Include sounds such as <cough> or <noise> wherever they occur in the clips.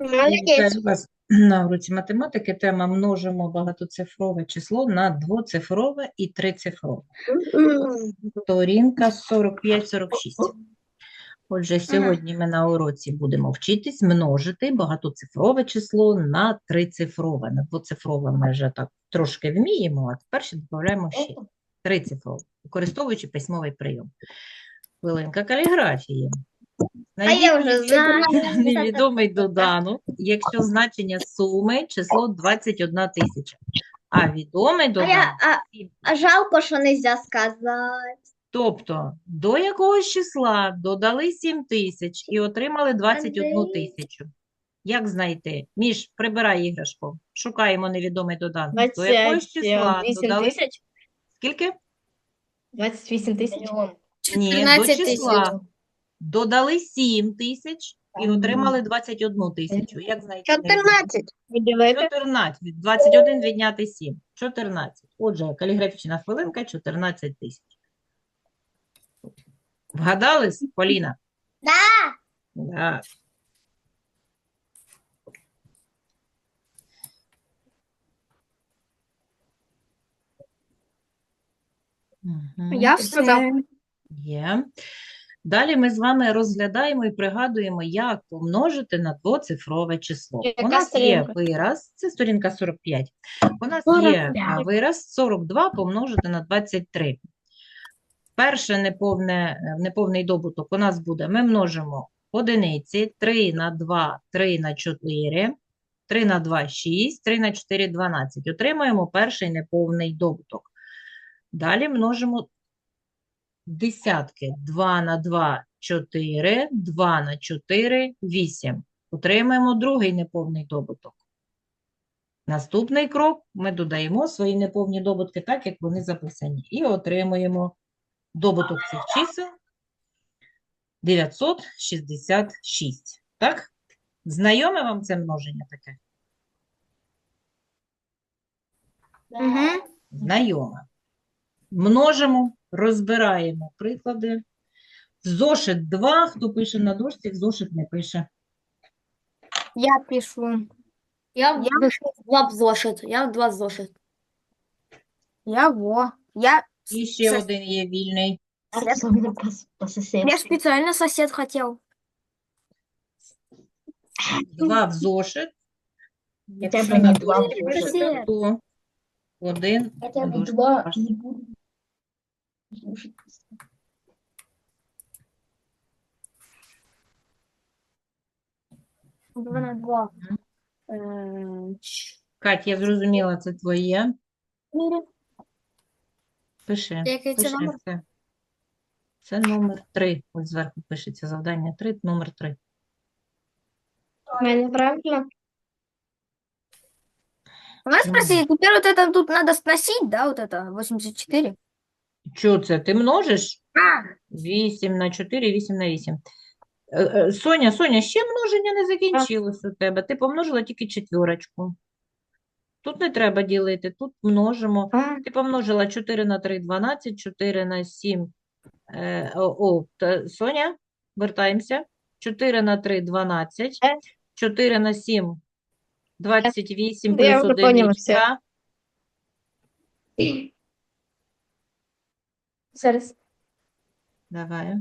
Молодець. Вітаю вас на уроці математики. Тема множимо багатоцифрове число на двоцифрове і трицифрове. Сторінка 45-46. Отже, сьогодні ми на уроці будемо вчитись множити багатоцифрове число на трицифрове. На двоцифрове ми вже так трошки вміємо, а тепер ще додаємо ще трицифрове, використовуючи письмовий прийом. Хвилинка каліграфії. А я вже знаю. <laughs> невідомий доданок, якщо значення суми число 21 тисяча, а відомий А, я, доданок, а, жалко, що не можна сказати. тобто до якогось числа додали 7 тисяч і отримали 21 тисячу. Як знайти? Міш, прибирай іграшку. Шукаємо невідомий доданок. До якогось числа 28 додали тисяч? скільки? 28 тисяч? Ні, до 14 числа додали 7 тисяч і отримали 21 тисячу. Як знайти? невідомий? 14. 14. 21 відняти 7. 14. Отже, каліграфічна хвилинка 14 тисяч. Вгадали, Поліна? Да. Да. Я сказав. Є. Далі ми з вами розглядаємо і пригадуємо, як помножити на двоцифрове число. У Яка нас є вираз, це сторінка 45. У нас є 45. а, вираз 42 помножити на 23. Перше неповне, е, неповний добуток у нас буде, ми множимо одиниці, 3 на 2, 3 на 4, 3 на 2 – 6, 3 на 4 – 12. Отримаємо перший неповний добуток. Далі множимо десятки. 2 на 2 – 4, 2 на 4 – 8. Отримаємо другий неповний добуток. Наступний крок ми додаємо свої неповні добутки так, як вони записані. І отримуємо добуток цих чисел 966. Так? Знайоме вам це множення таке? Угу. Знайоме. Множимо, розбираємо приклади. В зошит 2, хто пише на дошці, в зошит не пише. Я пишу. Я в два в зошит. Я в два зошит. Я во. Я, І ще Це- один є вільний. я специально сосед хотел. Два в зошит. Якщо на два в зошит. то один на дошці. Два на два. Ем, Кать, я зрозуміла, це твоє. Пиши, Який це пиши номер? все. Це номер 3. Ось зверху пишеться завдання 3, номер 3. У мене правильно? У нас спросили, теперь вот это тут надо сносить, да, вот это, 84? Що це? Ти множиш? 8 на 4, 8 на 8. Е, е, Соня, Соня, ще множення не закінчилось у тебе. Ти помножила тільки четвірочку. Тут не треба ділити, тут множимо. Ти помножила 4 на 3 – 12, 4 на 7. Е, о, Соня, вертаємося. 4 на 3 – 12. Е. 4 на 7 – 28 Да плюс вже поняла все. одиничка. Зараз. Давай.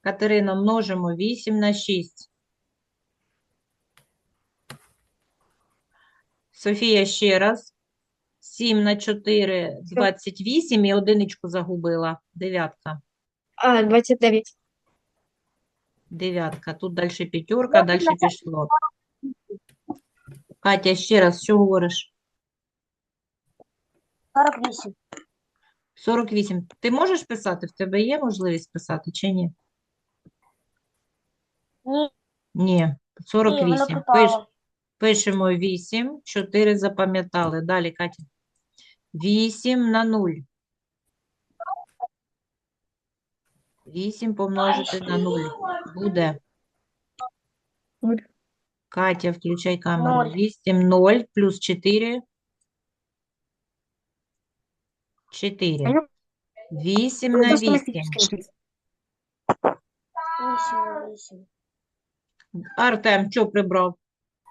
Катерина, множимо 8 на 6. Софія ще раз. 7 на 4 – 28 і одиничку загубила. Дев'ятка. А, 29. Дев'ятка. Тут далі п'ятерка, далі пішло. Катя, ще раз, що говориш? 48. 48. Ти можеш писати? В тебе є можливість писати чи ні? Ні, Ні. ні, воно 48. Пиш, пишемо 8, 4 запам'ятали. Далі, Катя. 8 на 0. 8 помножити на 0. Буде. Нуль. Катя, включай камеру. Ноль. 8, 0 плюс 4. 4. Ну, 8 на просто 8. 8 на 8. Артем, що прибрав?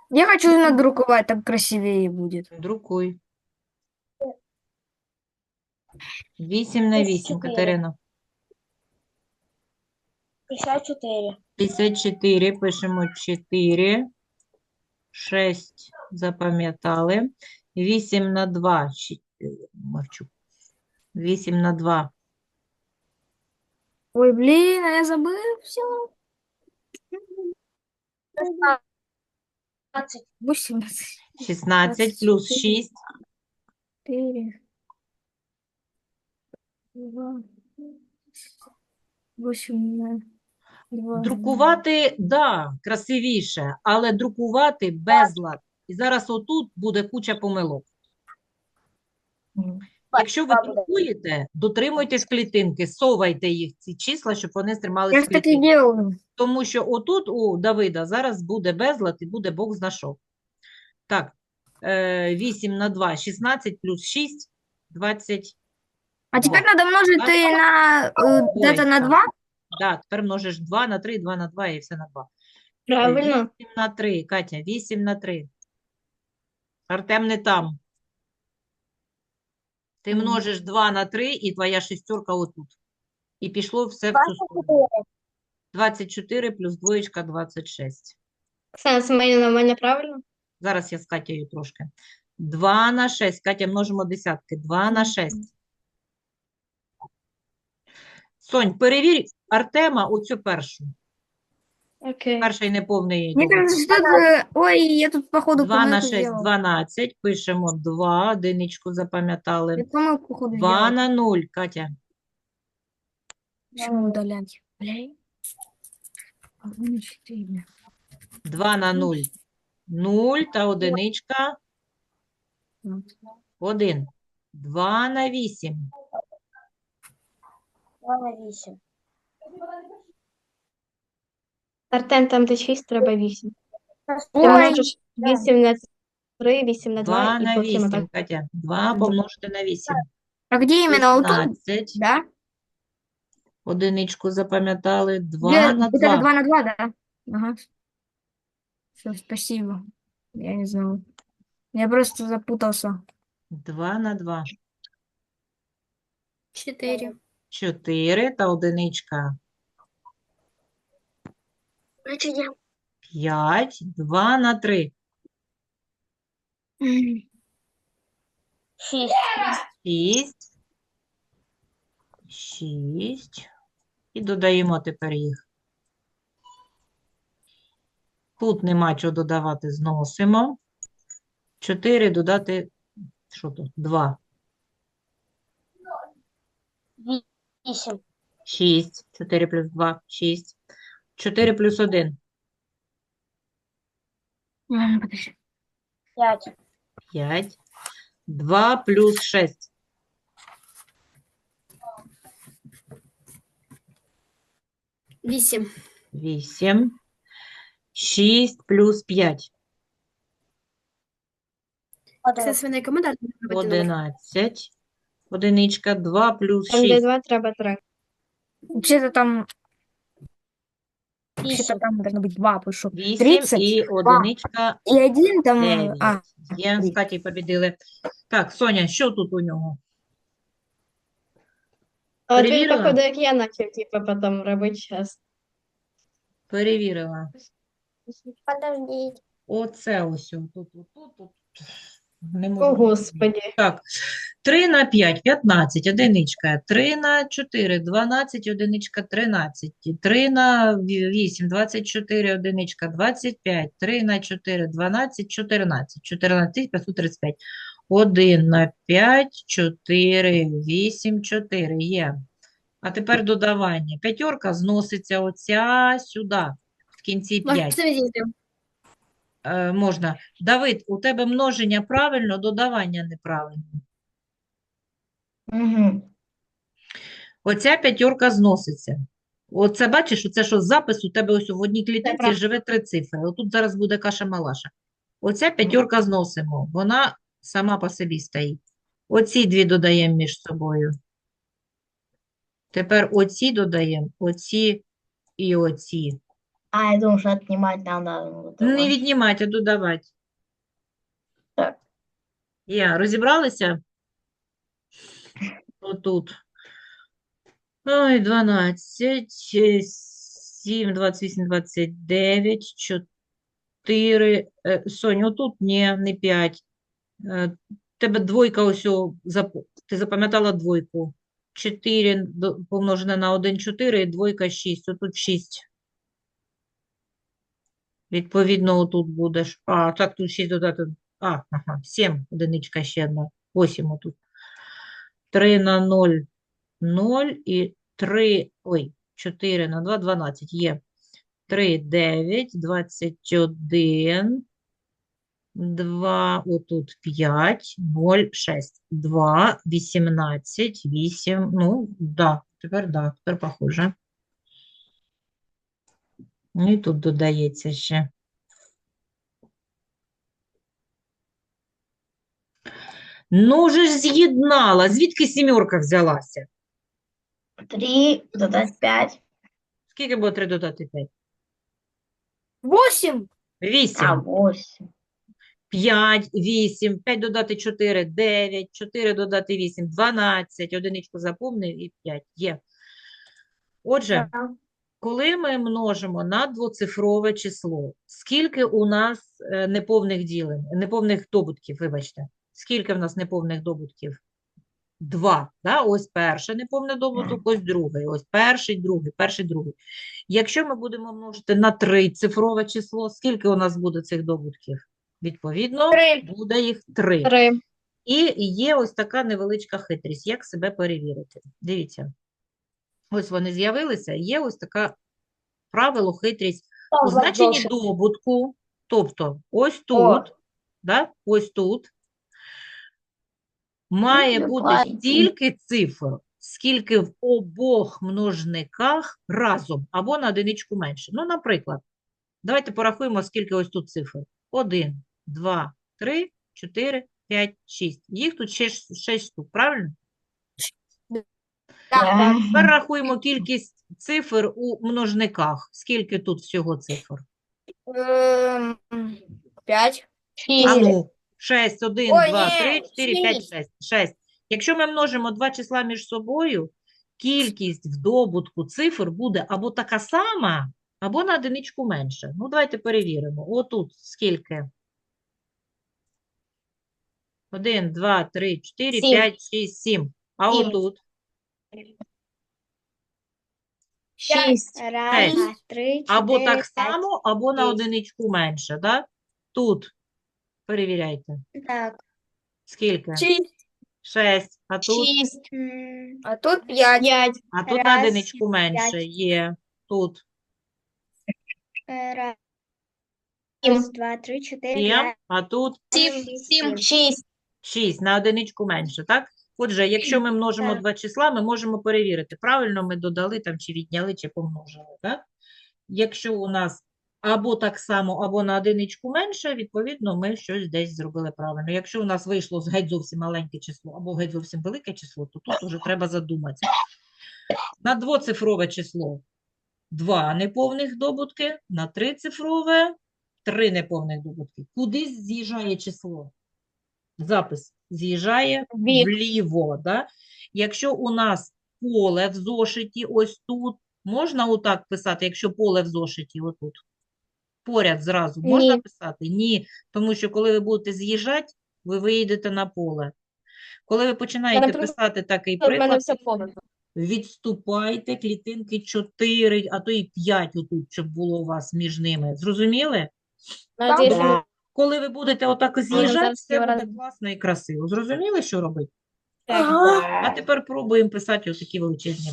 Я хочу надрукувати, так красивее будет. Друкуй. 8 на 8, 54. Катерина. 54. 54, пишемо 4. 6 запам'ятали. 8 на 2, щ- е, мовчу. 8 на 2, Ой, блин, а я забыл все. 18. 16 плюс 6, 4. 2. 8 2. Друкувати, да, красивіше, але друкувати безлад. І зараз отут буде куча помилок. Якщо ви друкуєте, дотримуйтесь клітинки, совайте їх, ці числа, щоб вони стримались Я в ж так и делаю. Тому що отут у Давида зараз буде безлад і буде Бог знайшов. Так, е, 8 на 2, 16 плюс 6, 20. А теперь надо множить и на э, Ой, это на так. 2. Да, тепер множиш 2 на 3, 2 на 2 і все на 2. Правильно. 8 на 3, Катя, 8 на 3. Артем не там. Ти множиш 2 на 3 і твоя шістерка отут. І пішло все в цю сторону. 24 плюс двоєчка 26. Оксана Семенівна, в мене правильно? Зараз я з Катєю трошки. 2 на 6. Катя, множимо десятки. 2 на 6. Сонь, перевір Артема оцю першу. Окей. Перший неповний Мне добре. кажется, что это... Ой, я тут походу 2 на помылку 6 сделала. 12. Пишемо 2. Одиничку запам'ятали. Я помылку походу 2 сделала. на 0, Катя. Почему удалять? Блин. Одна на четыре. 2 на 0. 0 та одиничка. Вот. 1. 2 на 8. 2 на 8. Артем, там де 6, треба 8. Ти Ой, можеш 8 на 3, 8 на 2 2 і на потім 8, отак. Катя. 2 помножити на 8. а где именно вот тут? 16. Да? Одиничку запам'ятали. 2 Где- на вот это 2. 2 на 2, да? Ага. Все, спасибо. Я не знала. Я просто запутался. 2 на 2. 4. 4 та одиничка. Значит, я... 5. 2 на 3. 6. 6. 6. І додаємо тепер їх. Тут нема чого додавати, зносимо. 4 додати, що тут? 2. 8. 6. 4 плюс 2. 6. 4 плюс 1. Ладно, подожди. 5. 5. 2 плюс 6. Вісім. 8. 6 плюс 5. Це свина команда. 11. Одиничка. 2 плюс Там де 6. 2, треба 3. Вообще-то там... 8. Вообще-то там должно быть 2, потому что 8 30, і одиничка и один там... 9. А, Є, три. Катєю побідили. Так, Соня, що тут у нього? А от він, Перевірила? походу, як я начав, типу, потім робити час. Перевірила. Подождіть. Оце ось. Тут, тут, тут, тут. Не О, можу. Господі. Так, 3 на 5, 15, одиничка. 3 на 4, 12, одиничка, 13. 3 на 8, 24, одиничка, 25. 3 на 4, 12, 14. 14, 535. 1 на 5, 4, 8, 4. Є. А тепер додавання. П'ятерка зноситься оця сюди, в кінці 5. Е, можна. Давид, у тебе множення правильно, додавання неправильно. Угу. Оця п'ятерка зноситься. Оце бачиш, оце що запис у тебе ось в одній клітинці живе три цифри. Отут зараз буде каша-малаша. Оця п'ятерка зносимо. Вона сама по собі стоїть. Оці дві додаємо між собою. Тепер оці додаємо, оці і оці. А, я думаю, что отнимать надо. вот Не этого. віднімати, а додавати. Так. Я, розібралися? <laughs> Отут. Ой, 12, 7, 28, 29, 4. Е, Сонь, отут ні, не 5. Е, Тебе двойка ось, о, зап- ти запам'ятала двойку. 4 помножене на 1, 4, і двойка 6. Отут 6. Відповідно, отут будеш. А, так, тут 6 додати. А, ага, 7, одиничка ще одна. 8 отут. 3 на 0, 0 і 3, ой, 4 на 2, 12 є. 3, 9, 21, 2, отут 5, 0, 6, 2, 18, 8, ну, да, тепер да, тепер похоже. Ну і тут додається ще. Ну, же ж з'єднала. Звідки сімерка взялася? Три, додать пять. Скільки було 3 додати 5? Восемь. 8. А, восемь. 5, 8, 5 додати 4, 9, 4 додати 8, 12, одиничку запомнив і 5. Є. Отже, коли ми множимо на двоцифрове число, скільки у нас е, неповних ділень, неповних добутків, вибачте, скільки в нас неповних добутків? Два. Да? Ось перший неповний добуток, ось другий. Ось перший, другий, перший, другий. Якщо ми будемо множити на трицифрове число, скільки у нас буде цих добутків? Відповідно, Три. буде їх три. Три. І є ось така невеличка хитрість, як себе перевірити. Дивіться, ось вони з'явилися, є ось така правило, хитрість у значенні добутку, тобто ось тут, да, ось тут, має бути стільки цифр, скільки в обох множниках разом, або на одиничку менше. Ну, наприклад, давайте порахуємо, скільки ось тут цифр. 1, 2, 3, 4, 5, 6. Їх тут ще 6 штук, правильно? Да. Тепер рахуємо кількість цифр у множниках. Скільки тут всього цифр? Эм, Пять. А Шесть. ну, 6, 1, Ой, 2, ні, 3, 4, 5, 6. 6. Якщо ми множимо два числа між собою, кількість в добутку цифр буде або така сама, або на одиничку менше. Ну, давайте перевіримо. Отут скільки? 1, 2, 3, 4, Сім. 5, 6, 7. А Сім. отут? Шесть. Раз, Шесть. два, три, Або чотири, так п'ять. само, або на шість. одиничку менше, да? Тут. Перевіряйте. Так. Скільки? Шесть. А тут? Шесть. м, А тут пять. П'ять. А тут на Раз, одиничку менше п'ять. є. Тут е, Раз, Сім. два, три, чотири, 7, п'ять, а тут Сім. шість, Сім. сім. Шесть. 6. На одиничку менше, так? Отже, якщо ми множимо два числа, ми можемо перевірити, правильно ми додали там, чи відняли, чи помножили, так? Якщо у нас або так само, або на одиничку менше, відповідно, ми щось десь зробили правильно. Якщо у нас вийшло геть зовсім маленьке число, або геть зовсім велике число, то тут вже треба задуматися. На двоцифрове число два неповних добутки, на трицифрове три неповних добутки. Куди з'їжджає число? Запис з'їжджає вліво, да? Якщо у нас поле в зошиті ось тут, можна отак писати, якщо поле в зошиті отут? Поряд зразу можна Ні. писати? Ні, тому що коли ви будете з'їжджати, ви виїдете на поле. Коли ви починаєте наприклад, писати такий приклад, все відступайте клітинки 4, а то і 5 отут, щоб було у вас між ними. Зрозуміли? Надіюсь, Да. Коли ви будете отак з'їжджати, все буде класно і красиво. Зрозуміли, що робити? А тепер пробуємо писати отакі величезні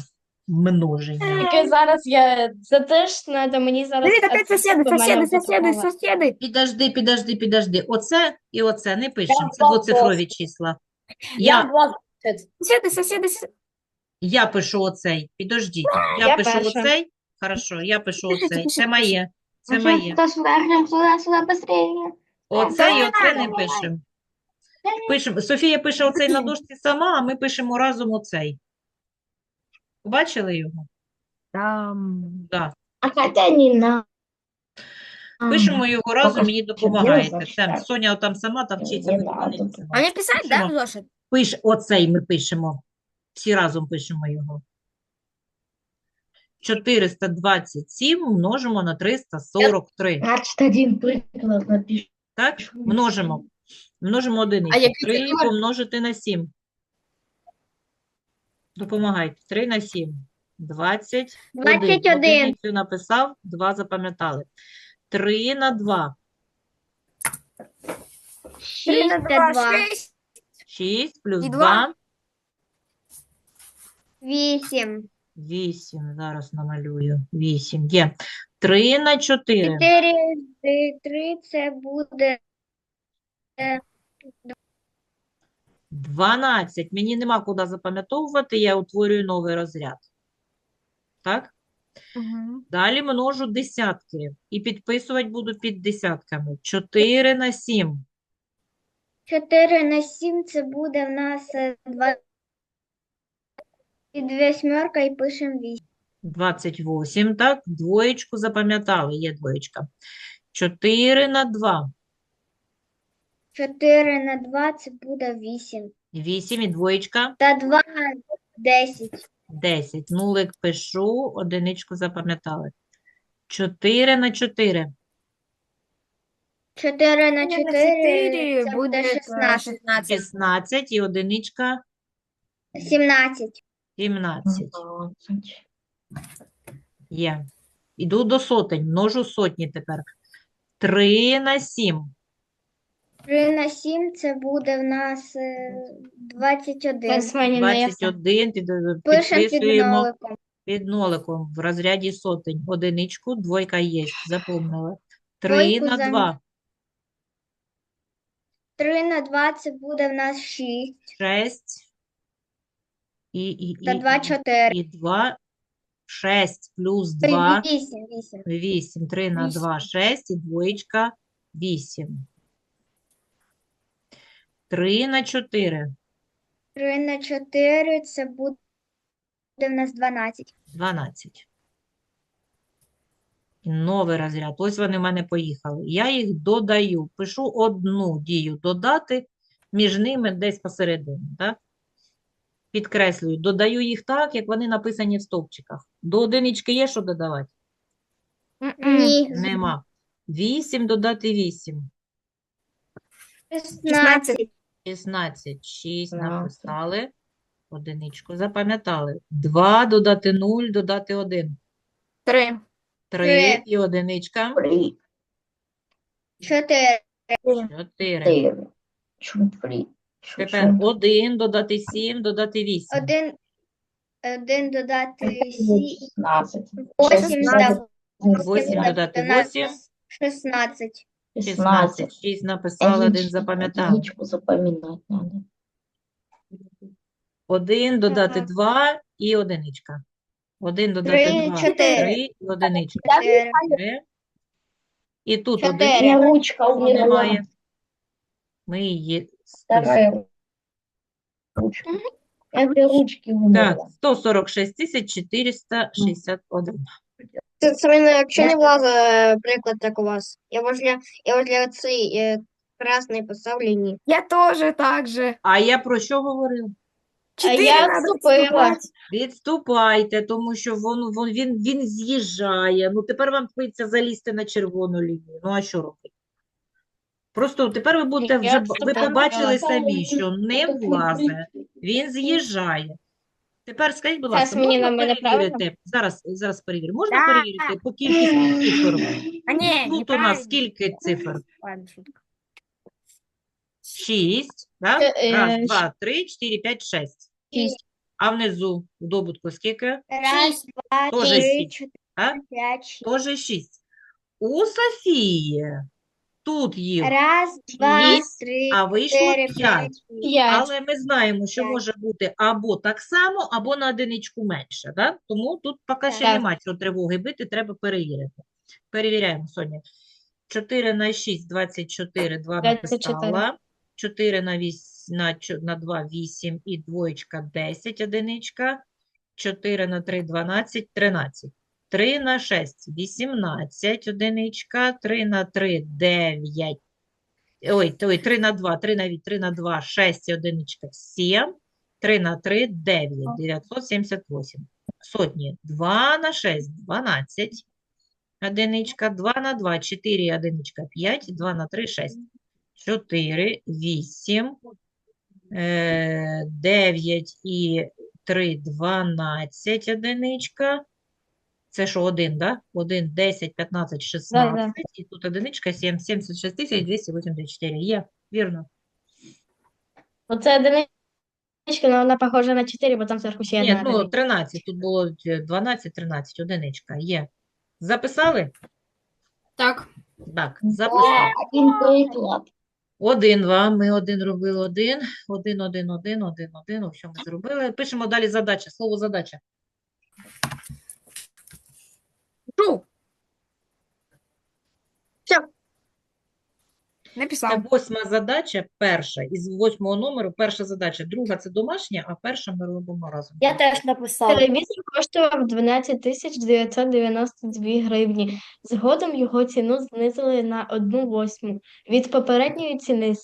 множення. Тільки зараз я це теж треба мені зараз. Блин, опять соседи, соседи, бутова. соседи. Підожди, підожди, підожди. Оце і оце не пишемо. Це двоцифрові числа. Я. Соседи, соседи, соседи. я пишу оцей. Підождіть. Я Я пишу перша. оцей. Хорошо, я пишу оцей. Це моє. Це моє. Сюда, сюда, быстрее. Оце і оце не пишемо. Пишемо. Софія пише оцей на дошці сама, а ми пишемо разом оцей. Побачили його? Там. Так. А хотя не на. Пишемо його разом, мені допомагаєте. Там Соня там сама там вчиться, туди не. А да, в зошит? Пиш, оцей ми пишемо. Всі разом пишемо його. 427 множимо на 343. Значит, один приклад напишу. Так? Множимо. Множимо одиницю. який 3 це номер? помножити на 7. Допомагайте. 3 на 7. 21. 21. Одиницю написав, 2 запам'ятали. 3 на 2. Три на два, та два. 6 плюс І 2. два. Вісім. 8. Зараз намалюю. 8. Є. 3 на 4. Чотири, три, три, це буде 12. Мені нема куди запам'ятовувати, я утворюю новий розряд. Так? Мгм. Далі множу десятки. І підписувати буду під десятками. 4 на 7. чотири на сім, це буде в нас е, два. І дві смерка і пишемо вісім. 28, так? Двоєчку запам'ятали, є двоєчка. 4 на 2. Чотири на два, це буде вісім. 8 і двоєчка Та два десять. 10. Нулик пишу, одиничку запам'ятали. 4 на 4. Чотири на на чотири, чотири це буде, буде е, шістнадцять. 16. 16 і одиничка Сімнадцять. 17. Двадцать. Є. Іду до сотень, множу сотні тепер. 3 на 7. Три на сім, це буде в нас е, двадцять один. Соня, я все. 21 під, Пишемо під підписуємо ноликом. під ноликом в розряді сотень. Одиничку, двойка є, запомнили. 3 Двойку на замі- 2. Три на два, це буде в нас шість. 6 і, і, Та і, два і, чотири. і 2. 6 плюс 2. Вісім, вісім. 8. 3 на 2, 6 і двоєчка 8. 3 на 4. Три на чотири, це буде в нас дванадцять. 12. Новий розряд. Ось вони в мене поїхали. Я їх додаю. Пишу одну дію додати, між ними десь посередині. Так? Підкреслюю. Додаю їх так, як вони написані в стовпчиках. До одинички є що додавати? Ні, Нема. 8 додати 8. шістнадцять. 16. 6 написали. Одиничку запам'ятали. 2 додати 0, додати 1. Три. 3 Три. і одиничка. Три. Чотири. 4. Четыре. Чуть-чуть. Тепер 1 додати 7, додати 8. Один, один додати сі, Шестнадцать. восім та Восім додати буде в нас восім. Шістнадцять. 16. 6 написали, 1 запам'ятав. Единичку запоминать надо. 1 додати Ага. 2 і одиничка. 1 додати Три, 2, чотири. 3 і одиничка. Чотири. 4. І тут Чотири. одинички У меня ручка умерла. немає. Ми її. Вторая ручка. Две ручки Так, умерла. 146 тисяч 461. Соня, якщо не влазить приклад, як у вас, я возле, я возле цей е, поставлю ні. Я тоже так же. А я про що говорив? Я надо отступать. Відступайте, тому що вон, вон, він, він з'їжджає. Ну, тепер вам прийдеться залізти на червону лінію. Ну, а що робити? Просто тепер ви будете вже, ви побачили самі, що не влазить, він з'їжджає. Тепер скажіть, будь Зараз ласка, мені можна на мене правильно? перевірити? Зараз, зараз перевірю. Можна Да. перевірити по кількості цифр? А не, Тут у нас скільки цифр? Ладно, шутка. Шість, так? Е, е, Раз, два, три, чотири, п'ять, шесть. Шість. А внизу в добутку скільки? Раз, два, Тоже три, сі. чотири, А? п'ять, шість. Тоже шість. У Софії тут їх Раз, два, шість, три, а вийшло чотири, п'ять. п'ять, Але ми знаємо, що П'ять. може бути або так само, або на одиничку менше. Да? Тому тут поки ще Так. нема чого тривоги бити, треба перевірити. Перевіряємо, Соня. 4 на 6, 24, 2 24. написала. 4 на, 8, на, чо- на 2, 8 і двоєчка 10, одиничка. 4 на 3, 12, 13. 3 на 6 – 18 одиничка, 3 на 3 – 9, ой, ой, 3 на 2, 3 на 3 на 2 – 6 одиничка, 7, 3 на 3 – 9, 978. Сотні, 2 на 6 – 12, одиничка, 2 на 2 – 4, одиничка, 5, 2 на 3 – 6. 4, 8, е, 9 і 3, 12 одиничка. Це що, 1, да? 1, 10, 15, 16. І тут одиничка 7, 76 тисяч 284. Є, вірно. Оце одиничка, але вона похожа на 4, бо там зверху ще Ні, одна ну одиниця. 13, тут було е, 12, 13, одиничка. Є. Записали? Так. Так, записали. Один приклад. Один вам, ми один робили один, один, один, один, один, один, ось що ми зробили. Пишемо далі задача, слово задача. Шу. Всё. Це восьма задача, перша, із восьмого номеру перша задача. Друга це домашня, а перша ми робимо разом. Я теж написала. Телевізор коштував 12 тисяч 992 гривні. Згодом його ціну знизили на 1 восьму. Від попередньої ціни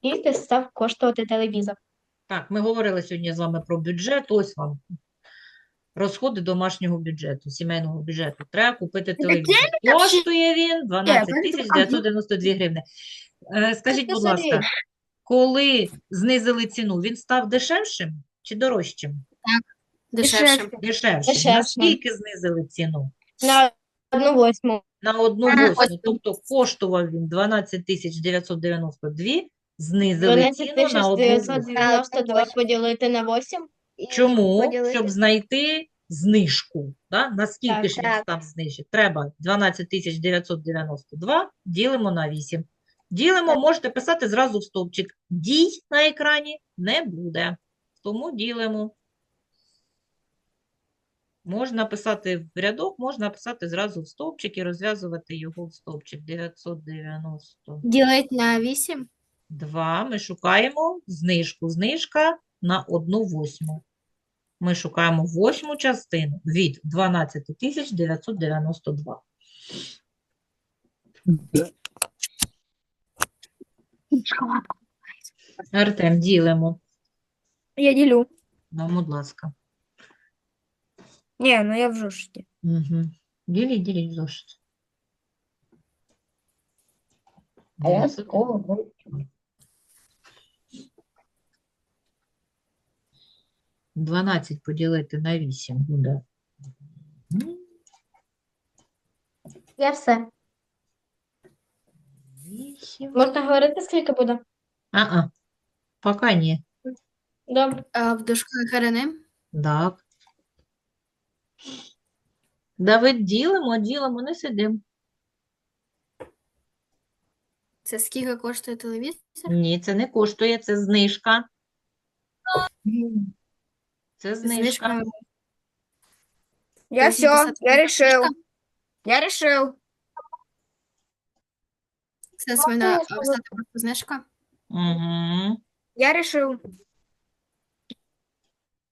скільки став коштувати телевізор? Так, ми говорили сьогодні з вами про бюджет. Ось вам розходи домашнього бюджету, сімейного бюджету. Треба купити телевізор. Коштує він 12 тисяч 992 гривни. Е, Скажіть, будь ласка, коли знизили ціну, він став дешевшим чи дорожчим? Дешевше. Дешевшим. Дешевшим. Наскільки знизили ціну? На 1 восьму. На одну восьму. Тобто коштував він 12 тисяч 992, знизили 12 ціну на одну восьму. 992 поділити на 8. І Чому? поділити. Щоб знайти знижку. Да? Наскільки Так, ж так. став знижити? Треба 12 992 ділимо на 8. Ділимо, можете писати зразу в стовпчик. Дій на екрані не буде. Тому ділимо. Можна писати в рядок, можна писати зразу в стовпчик і розв'язувати його в стовпчик. 992. Ділить на 8. Ми шукаємо знижку. Знижка на 1 восьму. Ми шукаємо восьму частину від 12992. Артем, ділимо. Я ділю. Ну, будь ласка. Ні, ну я в зошиті. Угу. Діліть, діліть в зошиті. 12 поділити на 8 буде. Ну Я все. 8. Можна говорити, скільки буде? А-а. Поки ні. Добре. А в дужках РНМ? Так. Давид ділимо, ділимо, не сидимо. Це скільки коштує телевізор? Ні, це не коштує, це знижка. Це знижка. Знижка. Я все, я решил. Я решил. Це свина остати просто знижка. Угу. Я решил.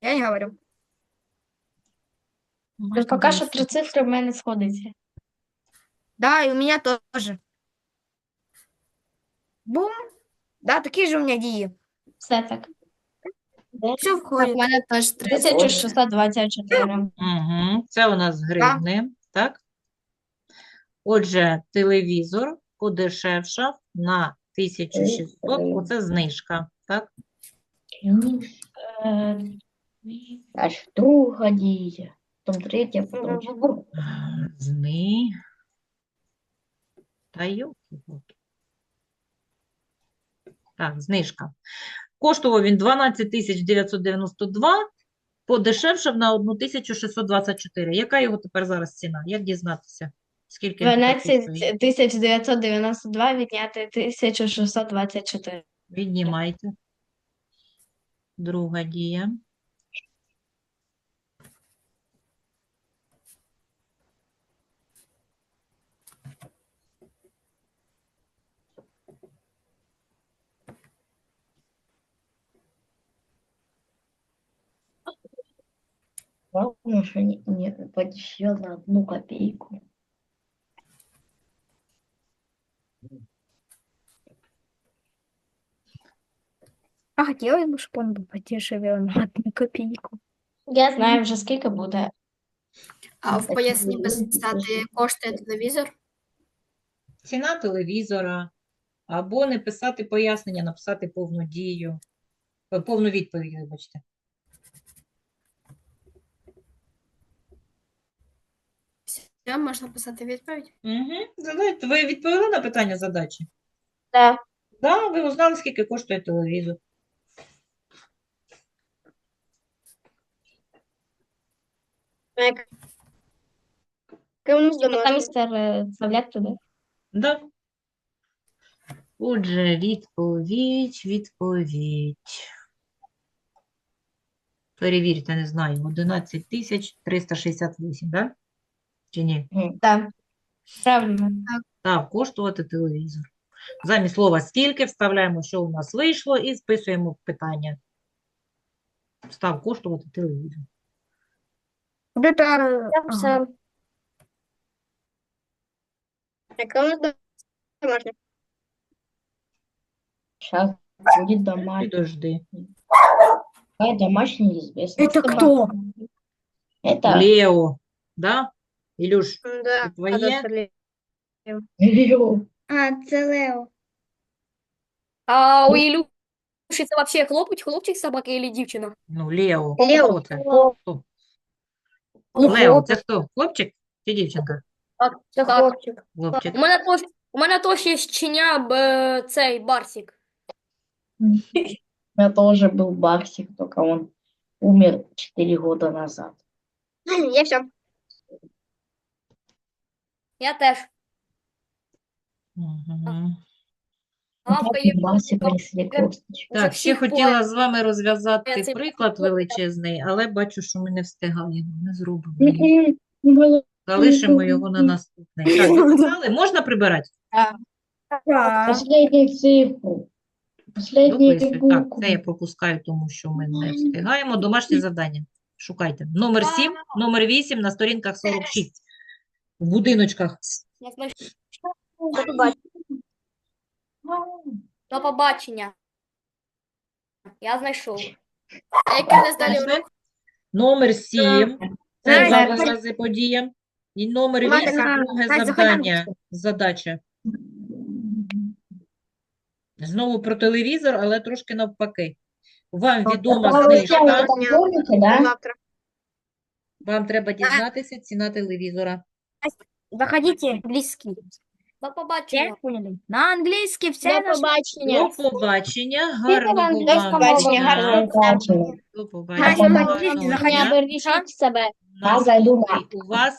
Я не говорю. Тож поки що три цифри в мене сходиться. Да, и у меня тоже. Бум. Да, такие же у меня дії. Все так. Входит. У мене теж 1624. Угу. Це у нас гривни, так? Отже, телевізор подешевшав на 1600, оце знижка, так? Е, Аж друга дія. Потім третя, потім четверта. Зни. Та йолки-палки. Так, знижка. Коштував він 12 992, подешевшав на 1624. Яка його тепер зараз ціна? Як дізнатися? Скільки він тепер коштує? 12 тисяч 992 відняти 1624. Віднімайте. Друга дія. Главное, что не, не подешевле на одну копейку. А хотілося б, щоб він був подешевле на одну копійку. Я знаю вже скільки буде. А в поясненні писати коштує телевізор? Ціна телевізора, або не писати пояснення, написати повну дію, е, повну відповідь, вибачте. Все, можна писати відповідь? Угу. Задайте, ви відповіли на питання задачі? Так. Да, ви узнали, скільки коштує телевізор. Яке у нас Там домашнє? містер е, туди. Да. Отже, відповідь, відповідь. Перевірте, не знаю, 11 тисяч 368, да? Чи ні? Так. Правильно. Так, коштувати телевізор. Замість слова «скільки» вставляємо, що у нас вийшло, і списуємо питання. Став коштувати телевізор. Де та... Я ага. все. Яке у нас домашнє? Сейчас будет домашний. Підожди. Какая домашняя неизвестно. Это кто? Это Лео, да? Ілюш, Да, твоє? Лео. А, це Лео. А у Ілюші це вообще хлопець, хлопчик собака или дівчина? ну, Лео. Лео. Хто це? Хто? Лео, це хто? Хлопчик чи дівчинка? Так, Це так. хлопчик. Хлопчик. У мене теж, у мене теж є щеня, б, цей барсик. <laughs> У меня тоже был Барсик, только он умер 4 года назад. Я все. Я теж. Є. Косточку. Так, ще всіх хотіла з вами розв'язати цей приклад величезний, але бачу, що ми не встигаємо, не зробимо. його. Залишимо його на наступний. Так, записали? Можна прибирати? Так. Последнюю цифру. Так, букву. це я пропускаю, тому що ми не встигаємо. Домашнє завдання. Шукайте. Номер 7, номер 8 на сторінках 46. В будиночках. До побачення. Я знайшов. Яке в нас далі Знайшли? урок? Номер 7. Це рази подія. І номер Настя, 8 друге завдання. Задача. Знову про телевізор, але трошки навпаки. Вам відома А вы знижка. тему там помните, да? Завтра. Вам треба дізнатися ціна телевізора. Заходите английский. До Все побачення. поняли? На английский все До побачення. До побачення. вам Гарного до вам побачення, гарного Побачення. До побачення. Гарного дня. Бережіть себе. Я зайду на Наступний у вас